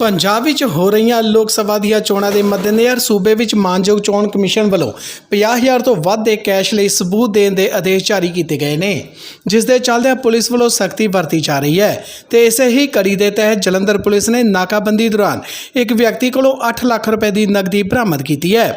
ਪੰਜਾਬ ਵਿੱਚ ਹੋ ਰਹੀਆਂ ਲੋਕ ਸਭਾ ਦੀਆਂ ਚੋਣਾਂ ਦੇ ਮੱਦੇਨਜ਼ਰ ਸੂਬੇ ਵਿੱਚ ਮਾਨਯੋਗ ਚੋਣ ਕਮਿਸ਼ਨ ਵੱਲੋਂ 50000 ਤੋਂ ਵੱਧ ਦੇ ਕੈਸ਼ ਲਈ ਸਬੂਤ ਦੇਣ ਦੇ ਆਦੇਸ਼ ਜਾਰੀ ਕੀਤੇ ਗਏ ਨੇ, ਜਿਸ ਦੇ ਚੱਲਦਿਆਂ ਪੁਲਿਸ ਵੱਲੋਂ ਸਖਤੀ ਵਰਤੀ ਜਾ ਰਹੀ ਹੈ ਤੇ ਇਸੇ ਹੀ ਕੜੀ ਦੇ ਤਹਿਤ ਜਲੰਧਰ ਪੁਲਿਸ ਨੇ ਨਾਕਾਬੰਦੀ ਦੌਰਾਨ ਇੱਕ ਵਿਅਕਤੀ ਕੋਲੋਂ 8 ਲੱਖ ਰੁਪਏ ਦੀ ਨਕਦੀ ਬਰਾਮਦ ਕੀਤੀ ਹੈ।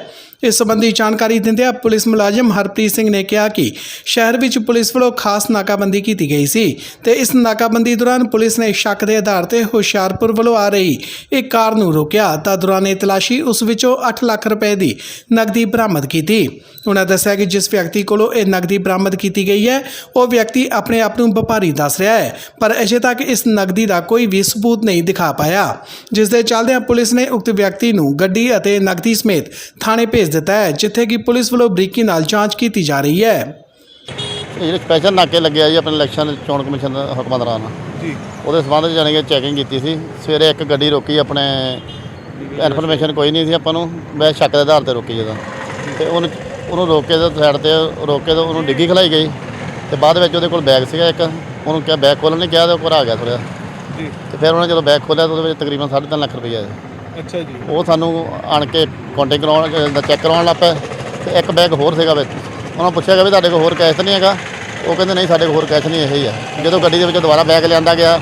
ਇਸ ਸੰਬੰਧੀ ਜਾਣਕਾਰੀ ਦਿੰਦਿਆਂ ਪੁਲਿਸ ਮੁਲਾਜ਼ਮ ਹਰਪ੍ਰੀਤ ਸਿੰਘ ਨੇ ਕਿਹਾ ਕਿ ਸ਼ਹਿਰ ਵਿੱਚ ਪੁਲਿਸ ਵੱਲੋਂ ਖਾਸ ਨਾਕਾਬੰਦੀ ਕੀਤੀ ਗਈ ਸੀ ਤੇ ਇਸ ਨਾਕਾਬੰਦੀ ਦੌਰਾਨ ਪੁਲਿਸ ਨੇ ਸ਼ੱਕ ਦੇ ਆਧਾਰ ਤੇ ਹੁਸ਼ਿਆਰਪੁਰ ਵੱਲੋਂ ਆ ਰਹੀ ਇੱਕ ਕਾਰ ਨੂੰ ਰੋਕਿਆ ਤਾਂ ਦੌਰਾਨੇ ਤਲਾਸ਼ੀ ਉਸ ਵਿੱਚੋਂ 8 ਲੱਖ ਰੁਪਏ ਦੀ ਨਕਦੀ ਬਰਾਮਦ ਕੀਤੀ। ਉਹਨਾਂ ਦੱਸਿਆ ਕਿ ਜਿਸ ਵਿਅਕਤੀ ਕੋਲੋਂ ਇਹ ਨਕਦੀ ਬਰਾਮਦ ਕੀਤੀ ਗਈ ਹੈ, ਉਹ ਵਿਅਕਤੀ ਆਪਣੇ ਆਪ ਨੂੰ ਵਪਾਰੀ ਦੱਸ ਰਿਹਾ ਹੈ, ਪਰ ਅਜੇ ਤੱਕ ਇਸ ਨਕਦੀ ਦਾ ਕੋਈ ਵੀ ਸਬੂਤ ਨਹੀਂ ਦਿਖਾ ਪਾਇਆ। ਜਿਸ ਦੇ ਚੱਲਦਿਆਂ ਪੁਲਿਸ ਨੇ ਉਕਤ ਵਿਅਕਤੀ ਨੂੰ ਗੱਡੀ ਅਤੇ ਨਕਦੀ ਸਮੇਤ ਥਾਣੇ ਭੇਜ ਦਿੱਤਾ ਹੈ ਜਿੱਥੇ ਕਿ ਪੁਲਿਸ ਵੱਲੋਂ ਬਰੀਕੀ ਨਾਲ ਜਾਂਚ ਕੀਤੀ ਜਾ ਰਹੀ ਹੈ ਇਹ ਜਿਹੜੇ ਸਪੈਸ਼ਲ ਨਾਕੇ ਲੱਗਿਆ ਜੀ ਆਪਣੇ ਇਲੈਕਸ਼ਨ ਚੋਣ ਕਮਿਸ਼ਨ ਦੇ ਹੁਕਮਾਂ ਦੌਰਾਨ ਜੀ। ਉਹਦੇ ਸੰਬੰਧ ਵਿੱਚ ਜਾਣੀ ਕਿ ਚੈਕਿੰਗ ਕੀਤੀ ਸੀ। ਸਵੇਰੇ ਇੱਕ ਗੱਡੀ ਰੋਕੀ ਆਪਣੇ ਇਨਫੋਰਮੇਸ਼ਨ ਕੋਈ ਨਹੀਂ ਸੀ ਆਪਾਂ ਨੂੰ ਮੈਂ ਸ਼ੱਕ ਦੇ ਆਧਾਰ ਤੇ ਰੋਕੀ ਜਦੋਂ। ਤੇ ਉਹਨੂੰ ਉਹਨੂੰ ਰੋਕ ਕੇ ਤੇ ਸਾਈਡ ਤੇ ਰੋਕ ਕੇ ਤੇ ਉਹਨੂੰ ਡਿੱਗੀ ਖਲਾਈ ਗਈ। ਤੇ ਬਾਅਦ ਵਿੱਚ ਉਹਦੇ ਕੋਲ ਬੈਗ ਸੀਗਾ ਇੱਕ। ਉਹਨੂੰ ਕਿਹਾ ਬੈਗ ਖੋਲ੍ਹਣ ਨਹੀਂ ਕਿਹਾ ਤੇ ਉਹ ਘਰ ਆ ਗਿਆ ਥੋੜ੍ਹਾ। ਜੀ। ਤੇ ਫਿਰ ਉਹਨੇ ਜਦੋਂ ਬੈਗ ਖੋਲ੍ਹਿਆ ਤਾਂ ਉਹਦੇ ਵਿੱਚ ਤਕਰੀਬਨ 3.5 ਲੱਖ ਰੁਪਈਆ ਸੀ ਅੱਛਾ ਜੀ। ਉਹ ਸਾਨੂੰ ਆਣ ਕੇ ਕਾਉਂਟਿੰਗ ਕਰਾਉਣ ਦਾ ਚੈੱਕ ਕਰਾਉਣ ਲੱਗ ਪਏ ਤੇ ਇੱਕ ਬੈਗ ਹੋਰ ਸੀਗਾ ਵਿੱਚ। ਉਹਨਾਂ ਪੁੱਛਿਆ ਗਿਆ ਵੀ ਤੁਹਾਡੇ ਕੋਲ ਹੋਰ ਕੈਸ਼ ਤਾਂ ਨਹੀਂ ਹੈਗਾ? ਉਹ ਕਹਿੰਦੇ ਨਹੀਂ ਸਾਡੇ ਕੋਲ ਹੋਰ ਕੈਸ਼ ਨਹੀਂ ਇਹੀ ਆ। ਜਦੋਂ ਗੱਡੀ ਦੇ ਵਿੱਚ ਦੁਬਾਰਾ ਬੈਗ ਲਿਆਂਦਾ ਗਿਆ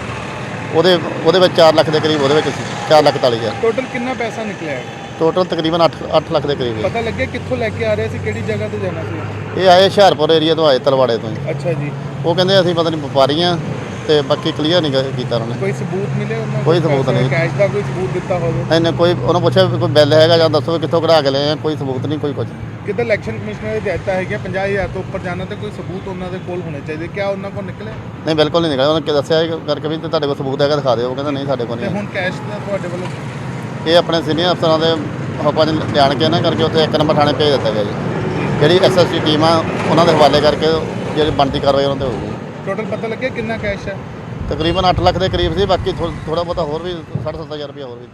ਉਹਦੇ ਉਹਦੇ ਵਿੱਚ 4 ਲੱਖ ਦੇ ਕਰੀਬ ਉਹਦੇ ਵਿੱਚ ਸੀ 4 ਲੱਖ 40 ਹਜ਼ਾਰ। ਟੋਟਲ ਕਿੰਨਾ ਪੈਸਾ ਨਿਕਲਿਆ? ਹੈ? ਟੋਟਲ ਤਕਰੀਬਨ 8 8 ਲੱਖ ਦੇ ਕਰੀਬ ਹੈ। ਪਤਾ ਲੱਗਿਆ ਕਿੱਥੋਂ ਲੈ ਕੇ ਆ ਰਹੇ ਸੀ ਕਿਹੜੀ ਜਗ੍ਹਾ ਤੇ ਜਾਣਾ ਸੀ? ਇਹ ਆਏ ਹੁਸ਼ਿਆਰਪੁਰ ਏਰੀਆ ਤੋਂ ਆਏ ਤਲਵਾੜੇ ਤੋਂ। ਅੱਛਾ ਜੀ। ਉਹ ਕਹਿੰਦੇ ਅਸੀਂ ਪਤਾ ਨਹੀਂ ਵਪਾਰੀ ਆ। ਤੇ ਬਾਕੀ ਕਲੀਅਰ ਨਹੀਂ ਕ- ਕੀਤਾ ਉਹਨਾਂ ਨੇ। ਕੋਈ ਸਬੂਤ ਮਿਲੇ ਉਹਨਾਂ ਕੋਈ ਸਬੂਤ ਨਹੀਂ। ਕੈਸ਼ ਦਾ ਕੋਈ ਸਬੂਤ ਦਿੱਤਾ ਹੋਵੇ? ਇਹਨੇ ਕੋਈ ਉਹਨੂੰ ਪੁੱਛਿਆ ਵੀ ਕੋਈ ਬਿੱਲ ਹੈਗਾ ਜਾਂ ਦੱਸੋ ਵੀ ਕਿੱਥੋਂ ਕਢਾ ਕੇ ਲਏ ਆ ਕੋਈ ਸਬੂਤ ਨਹੀਂ ਕੋਈ ਕੁਝ ਕਿਤੇ ਇਲੈਕਸ਼ਨ ਕਮਿਸ਼ਨਰ ਨੇ ਦਿੱਤਾ ਹੈ ਕਿ 50000 ਤੋਂ ਉੱਪਰ ਜਾਣਾ ਤੇ ਕੋਈ ਸਬੂਤ ਉਹਨਾਂ ਦੇ ਕੋਲ ਹੋਣੇ ਚਾਹੀਦੇ? ਕਿਆ ਉਹਨਾਂ ਕੋਲ ਨਿਕਲੇ ਨਹੀਂ ਬਿਲਕੁਲ ਨਹੀਂ ਨਿਕਲਿਆ। ਉਹਨੇ ਕਿ ਦੱਸਿਆ ਇਹ ਕਰਕੇ ਵੀ ਤੇ ਤੁਹਾਡੇ ਕੋਲ ਸਬੂਤ ਹੈਗਾ ਦਿਖਾ ਦਿਓ। ਉਹ ਕਹਿੰਦਾ ਨਹੀਂ ਸਾਡੇ ਕੋਲ ਤੇ ਨਹੀਂ। ਹੁਣ ਕੈਸ਼ ਦਾ ਤੁਹਾਡੇ ਵੱਲੋਂ ਇਹ ਆਪਣੇ ਸੀਨੀਅਰ ਅਫਸਰਾਂ ਦੇ ਹੁਕਮਾਂ 'ਚ ਲਿਆਣ ਕੇ ਨਾ ਕਰਕੇ ਉੱਥੇ ਇੱਕ ਨੰਬਰ ਥਾਣੇ ਭੇਜ ਦਿੱਤਾ ਗਿਆ ਜੀ। ਜਿਹੜੀ ਐਸਐਸਟੀ ਟੀਮ ਆ ਉਹਨਾਂ ਦੇ ਹਵਾਲੇ ਕਰਕੇ ਜਿਹੜੀ ਬਣਦੀ ਕਾਰਵਾਈ ਉਹਨਾਂ ਤੇ ਹੋਊਗੀ। ਟੋਟਲ ਪਤਾ ਲੱਗਿਆ ਕਿੰਨਾ ਕੈਸ਼ ਹੈ? ਤਕਰੀਬਨ 8 ਲੱਖ ਦੇ ਕਰੀਬ ਸੀ ਬਾਕੀ ਥੋੜਾ ਬਹੁਤਾ ਹੋਰ ਵੀ 60 ਹਜ਼ਾਰ ਰੁਪਇਆ ਹੋਰ ਵੀ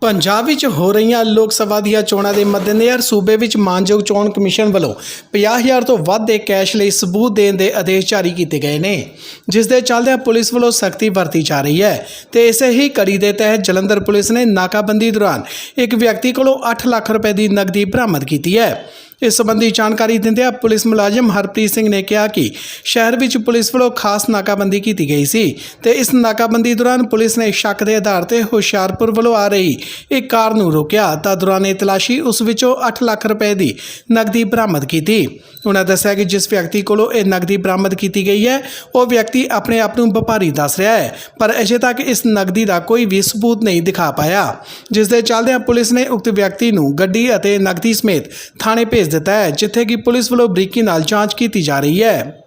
ਪੰਜਾਬ ਵਿੱਚ ਹੋ ਰਹੀਆਂ ਲੋਕ ਸਭਾ ਦੀਆਂ ਚੋਣਾਂ ਦੇ ਮੱਦੇਨਜ਼ਰ ਸੂਬੇ ਵਿੱਚ ਮਾਨਯੋਗ ਚੋਣ ਕਮਿਸ਼ਨ ਵੱਲੋਂ 50000 ਤੋਂ ਵੱਧ ਦੇ ਕੈਸ਼ ਲਈ ਸਬੂਤ ਦੇਣ ਦੇ ਆਦੇਸ਼ ਜਾਰੀ ਕੀਤੇ ਗਏ ਨੇ ਜਿਸ ਦੇ ਚੱਲਦਿਆਂ ਪੁਲਿਸ ਵੱਲੋਂ ਸਖਤੀ ਵਰਤੀ ਜਾ ਰਹੀ ਹੈ ਤੇ ਇਸੇ ਹੀ ਕੜੀ ਦੇ ਤਹਿਤ ਜਲੰਧਰ ਪੁਲਿਸ ਨੇ ਨਾਕਾਬੰਦੀ ਦੌਰਾਨ ਇੱਕ ਵਿਅਕਤੀ ਕੋਲੋਂ 8 ਲੱਖ ਰੁਪਏ ਦੀ ਨਕਦੀ ਬਰਾਮਦ ਕੀਤੀ ਹੈ। ਇਸ ਸੰਬੰਧੀ ਜਾਣਕਾਰੀ ਦਿੰਦਿਆਂ ਪੁਲਿਸ ਮੁਲਾਜ਼ਮ ਹਰਪ੍ਰੀਤ ਸਿੰਘ ਨੇ ਕਿਹਾ ਕਿ ਸ਼ਹਿਰ ਵਿੱਚ ਪੁਲਿਸ ਵੱਲੋਂ ਖਾਸ ਨਾਕਾਬੰਦੀ ਕੀਤੀ ਗਈ ਸੀ ਤੇ ਇਸ ਨਾਕਾਬੰਦੀ ਦੌਰਾਨ ਪੁਲਿਸ ਨੇ ਸ਼ੱਕ ਦੇ ਆਧਾਰ ਤੇ ਹੁਸ਼ਿਆਰਪੁਰ ਵੱਲੋਂ ਆ ਰਹੀ ਇੱਕ ਕਾਰ ਨੂੰ ਰੋਕਿਆ ਤਾਂ ਦੌਰਾਨੇ ਤਲਾਸ਼ੀ ਉਸ ਵਿੱਚੋਂ 8 ਲੱਖ ਰੁਪਏ ਦੀ ਨਕਦੀ ਬਰਾਮਦ ਕੀਤੀ। ਉਹਨਾਂ ਦੱਸਿਆ ਕਿ ਜਿਸ ਵਿਅਕਤੀ ਕੋਲੋਂ ਇਹ ਨਕਦੀ ਬਰਾਮਦ ਕੀਤੀ ਗਈ ਹੈ, ਉਹ ਵਿਅਕਤੀ ਆਪਣੇ ਆਪ ਨੂੰ ਵਪਾਰੀ ਦੱਸ ਰਿਹਾ ਹੈ, ਪਰ ਅਜੇ ਤੱਕ ਇਸ ਨਕਦੀ ਦਾ ਕੋਈ ਵੀ ਸਬੂਤ ਨਹੀਂ ਦਿਖਾ ਪਾਇਆ। ਜਿਸ ਦੇ ਚੱਲਦਿਆਂ ਪੁਲਿਸ ਨੇ ਉਕਤ ਵਿਅਕਤੀ ਨੂੰ ਗੱਡੀ ਅਤੇ ਨਕਦੀ ਸਮੇਤ ਥਾਣੇ ਭੇਜ ਭੇਜ ਦਿੱਤਾ ਹੈ ਜਿੱਥੇ ਕਿ ਪੁਲਿਸ ਵੱਲੋਂ ਬਰੀਕੀ ਨਾਲ ਜਾਂਚ ਕੀਤੀ ਜਾ ਰਹੀ ਹੈ।